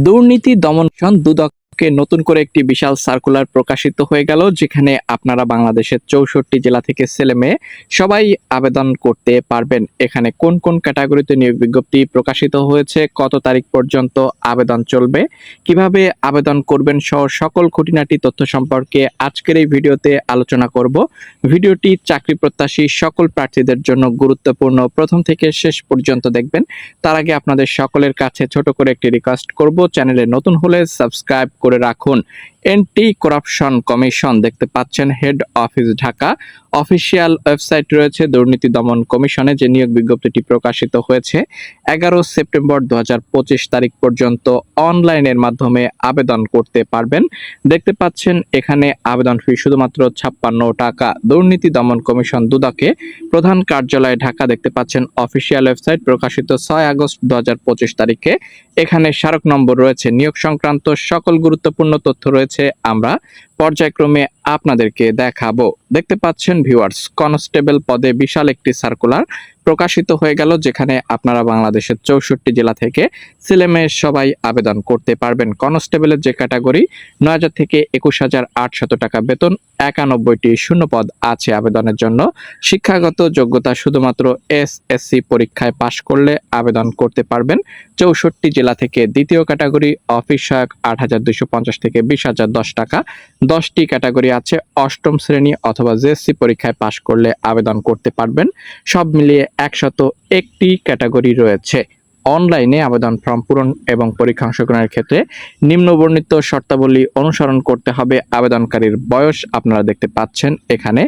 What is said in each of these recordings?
দুর্নীতি দমন মিশন দুদককে নতুন করে একটি বিশাল সার্কুলার প্রকাশিত হয়ে গেল, যেখানে আপনারা বাংলাদেশের চৌষট্টি জেলা থেকে ছেলে মেয়ে সবাই আবেদন করতে পারবেন। এখানে কোন কোন ক্যাটাগরিতে নিয়োগ বিজ্ঞপ্তি প্রকাশিত হয়েছে, কত তারিখ পর্যন্ত আবেদন চলবে, কীভাবে আবেদন করবেন সহ সকল খুঁটিনাটি তথ্য সম্পর্কে আজকের এই ভিডিওতে আলোচনা করব। ভিডিওটি চাকরি প্রত্যাশী সকল প্রার্থীদের জন্য গুরুত্বপূর্ণ। প্রথম থেকে শেষ পর্যন্ত দেখবেন। তার আগে আপনাদের সকলের কাছে ছোট করে একটি রিকোয়েস্ট করব। চ্যানেলে নতুন হলে সাবস্ক্রাইব করে রাখুন। এন্টি করাপশন কমিশন দেখতে পাচ্ছেন head office Dhaka. Official website রয়েছে দুর্নীতি দমন কমিশনে, যে নিয়োগ বিজ্ঞপ্তিটি প্রকাশিত হয়েছে। এগারো সেপ্টেম্বর দুহাজার পঁচিশ তারিখ পর্যন্ত অনলাইনের মাধ্যমে আবেদন করতে পারবেন। দেখতে পাচ্ছেন, এখানে আবেদন ফি শুধুমাত্র ছাপ্পান্ন টাকা। দুর্নীতি দমন কমিশন দুদকে প্রধান কার্যালয় ঢাকা দেখতে পাচ্ছেন। অফিসিয়াল ওয়েবসাইট প্রকাশিত ছয় আগস্ট দু হাজার পঁচিশ তারিখে। এখানে স্মারক নম্বর রয়েছে। নিয়োগ সংক্রান্ত সকল গুরুত্বপূর্ণ তথ্য রয়েছে। আমরা পর্যায়ক্রমে আপনাদেরকে দেখাবো। দেখতে পাচ্ছেন ভিউয়ার্স কনস্টেবল পদে বিশাল একটি সার্কুলার প্রকাশিত হয়ে গেল, যেখানে আপনারা বাংলাদেশের চৌষট্টি জেলা থেকে ছেলেমেয়ে সবাই আবেদন করতে পারবেন। কনস্টেবলের যে ক্যাটাগরি নয় হাজার থেকে একুশ হাজার আটশত টাকা বেতন, একানব্বইটি শূন্যপদ আছে আবেদনের জন্য। শিক্ষাগত যোগ্যতা শুধুমাত্র এস এসএসসি পরীক্ষায় পাশ করলে আবেদন করতে পারবেন। চৌষট্টি জেলা থেকে দ্বিতীয় ক্যাটাগরি অফিস সহায়ক আট হাজার দুইশো পঞ্চাশ থেকে বিশ হাজার দশ টাকা। দশটি ক্যাটাগরি আছে, অষ্টম শ্রেণি অথবা জেএসসি পরীক্ষায় পাশ করলে আবেদন করতে পারবেন। সব মিলিয়ে একশত একটি ক্যাটাগরি রয়েছে। অনলাইনে আবেদন ফর্ম পূরণ এবং পরীক্ষা অংশগ্রহণের ক্ষেত্রে নিম্নবর্ণিত শর্তাবলী অনুসরণ করতে হবে। আবেদনকারীর বয়স আপনারা দেখতে পাচ্ছেন এখানে।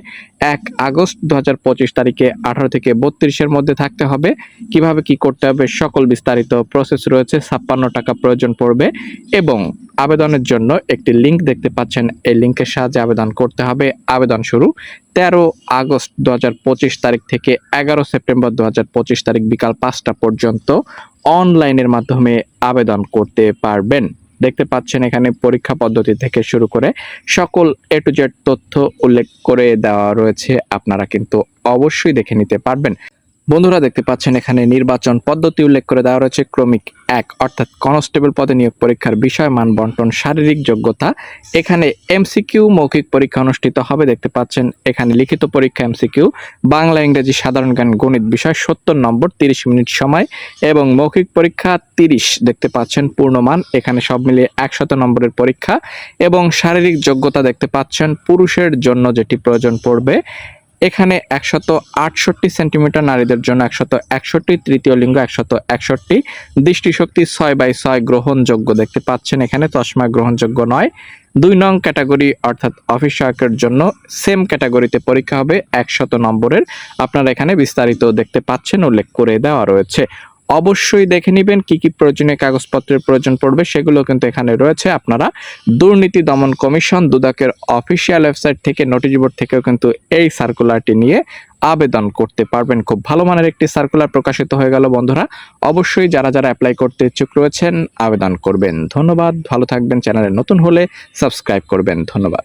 এক আগস্ট দু পঁচিশ তারিখে আঠারো থেকে বত্রিশের মধ্যে থাকতে হবে। কীভাবে কি করতে হবে সকল বিস্তারিত প্রসেস রয়েছে। ছাপ্পান্ন টাকা প্রয়োজন পড়বে এবং আবেদনের জন্য একটি লিংক দেখতে পাচ্ছেন। এই লিঙ্কের সাহায্যে আবেদন করতে হবে। আবেদন শুরু তেরো আগস্ট দুহাজার পঁচিশ তারিখ থেকে এগারো সেপ্টেম্বর দুহাজার পঁচিশ তারিখ বিকাল পাঁচটা পর্যন্ত অনলাইনের মাধ্যমে আবেদন করতে পারবেন। দেখতে পাচ্ছেন এখানে পরীক্ষা পদ্ধতি থেকে শুরু করে সকল এ টু জেড তথ্য উল্লেখ করে দেওয়া রয়েছে। আপনারা কিন্তু অবশ্যই দেখে নিতে পারবেন। বন্ধুরা দেখতে পাচ্ছেন এখানে নির্বাচন পদ্ধতি উল্লেখ করে দেওয়া রয়েছে। ক্রমিক এক, অর্থাৎ কনস্টেবল পদে নিয়োগ পরীক্ষার বিষয় মান বন্টন, শারীরিক যোগ্যতা। এখানে এমসিকিউ মৌখিক পরীক্ষা অনুষ্ঠিত হবে, দেখতে পাচ্ছেন এখানে লিখিত পরীক্ষা এমসিকিউ বাংলা, ইংরেজি, সাধারণ জ্ঞান, গণিত বিষয় সত্তর নম্বর, তিরিশ মিনিট সময় এবং মৌখিক পরীক্ষা তিরিশ, দেখতে পাচ্ছেন পূর্ণমান। এখানে সব মিলিয়ে একশত নম্বরের পরীক্ষা এবং শারীরিক যোগ্যতা দেখতে পাচ্ছেন পুরুষের জন্য যেটি প্রয়োজন পড়বে। এখানে একশত আটষট্টি সেন্টিমিটার নারীদের জন্য একশত একষট্টি, তৃতীয় লিঙ্গ একশত একষট্টি। দৃষ্টিশক্তি ছয় বাই ছয় গ্রহণযোগ্য দেখতে পাচ্ছেন এখানে, চশমা গ্রহণযোগ্য নয়। দুই নং ক্যাটাগরি, অর্থাৎ অফিস সহায়কের জন্য সেম ক্যাটাগরিতে পরীক্ষা হবে একশত নম্বরের। আপনারা এখানে বিস্তারিত দেখতে পাচ্ছেন, উল্লেখ করে দেওয়া রয়েছে। অবশ্যই দেখে নেবেন কি কি প্রয়োজনীয় কাগজপত্রের প্রয়োজন পড়বে, সেগুলো কিন্তু এখানে রয়েছে। আপনারা দুর্নীতি দমন কমিশন, দুদকের অফিসিয়াল ওয়েবসাইট থেকে, নোটিশ বোর্ড থেকেও কিন্তু এই সার্কুলারটি নিয়ে আবেদন করতে পারবেন। খুব ভালো মানের একটি সার্কুলার প্রকাশিত হয়ে গেল বন্ধুরা। অবশ্যই যারা যারা অ্যাপ্লাই করতে ইচ্ছুক রয়েছেন, আবেদন করবেন। ধন্যবাদ। ভালো থাকবেন। চ্যানেলে নতুন হলে সাবস্ক্রাইব করবেন। ধন্যবাদ।